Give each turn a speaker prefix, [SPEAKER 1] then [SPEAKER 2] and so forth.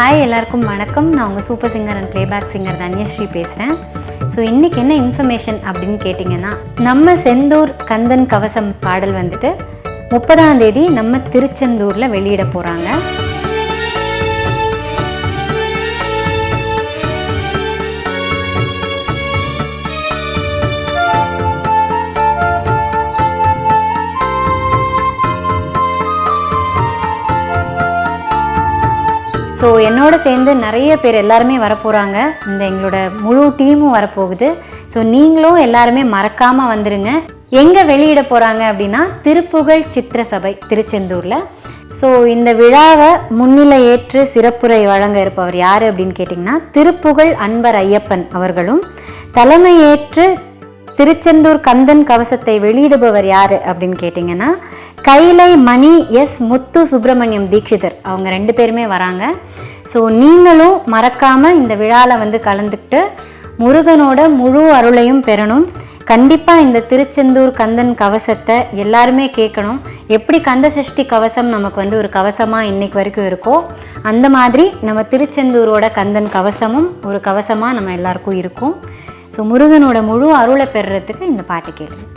[SPEAKER 1] Hi எல்லாருக்கும் வணக்கம். நான் உங்கள் super singer and playback singer Dhanyasri பேசுகிறேன் ஸோ இன்றைக்கி என்ன இன்ஃபர்மேஷன் அப்படின்னு கேட்டிங்கன்னா நம்ம செந்தூர் கந்தன் கவசம் பாடல் வந்துட்டு முப்பதாம் தேதி நம்ம திருச்செந்தூரில் வெளியிட போகிறாங்க ஸோ என்னோட சேர்ந்து நிறைய பேர் எல்லாருமே வரப்போகிறாங்க இந்த எங்களோட முழு டீமும் வரப்போகுது. ஸோ நீங்களும் எல்லாருமே மறக்காமல் வந்துடுங்க எங்கே வெளியிட போகிறாங்க அப்படின்னா திருப்புகழ் சித்திர சபை திருச்செந்தூரில். ஸோ இந்த விழாவை முன்னிலை ஏற்று சிறப்புரை வழங்க இருப்பவர் யார் அப்படின்னு கேட்டிங்கன்னா திருப்புகழ் அன்பர் ஐயப்பன் அவர்களும். தலைமை ஏற்று திருச்செந்தூர் கந்தன் கவசத்தை வெளியிடுபவர் யார் அப்படின்னு கேட்டிங்கன்னா கைலை மணி எஸ் முத்து சுப்பிரமணியம் தீட்சிதர். அவங்க ரெண்டு பேருமே வராங்க. ஸோ நீங்களும் மறக்காமல் இந்த விழாவில் வந்து கலந்துக்கிட்டு முருகனோட முழு அருளையும் பெறணும். கண்டிப்பாக இந்த திருச்செந்தூர் கந்தன் கவசத்தை எல்லாருமே கேட்கணும். எப்படி கந்த சஷ்டி கவசம் நமக்கு வந்து ஒரு கவசமாக இன்னைக்கு வரைக்கும் இருக்கோ அந்த மாதிரி நம்ம திருச்செந்தூரோட கந்தன் கவசமும் ஒரு கவசமாக நம்ம எல்லாருக்கும் இருக்கும். ஸோ முருகனோட முழு அருளை பெறுறதுக்கு இந்த பாட்டு கேளு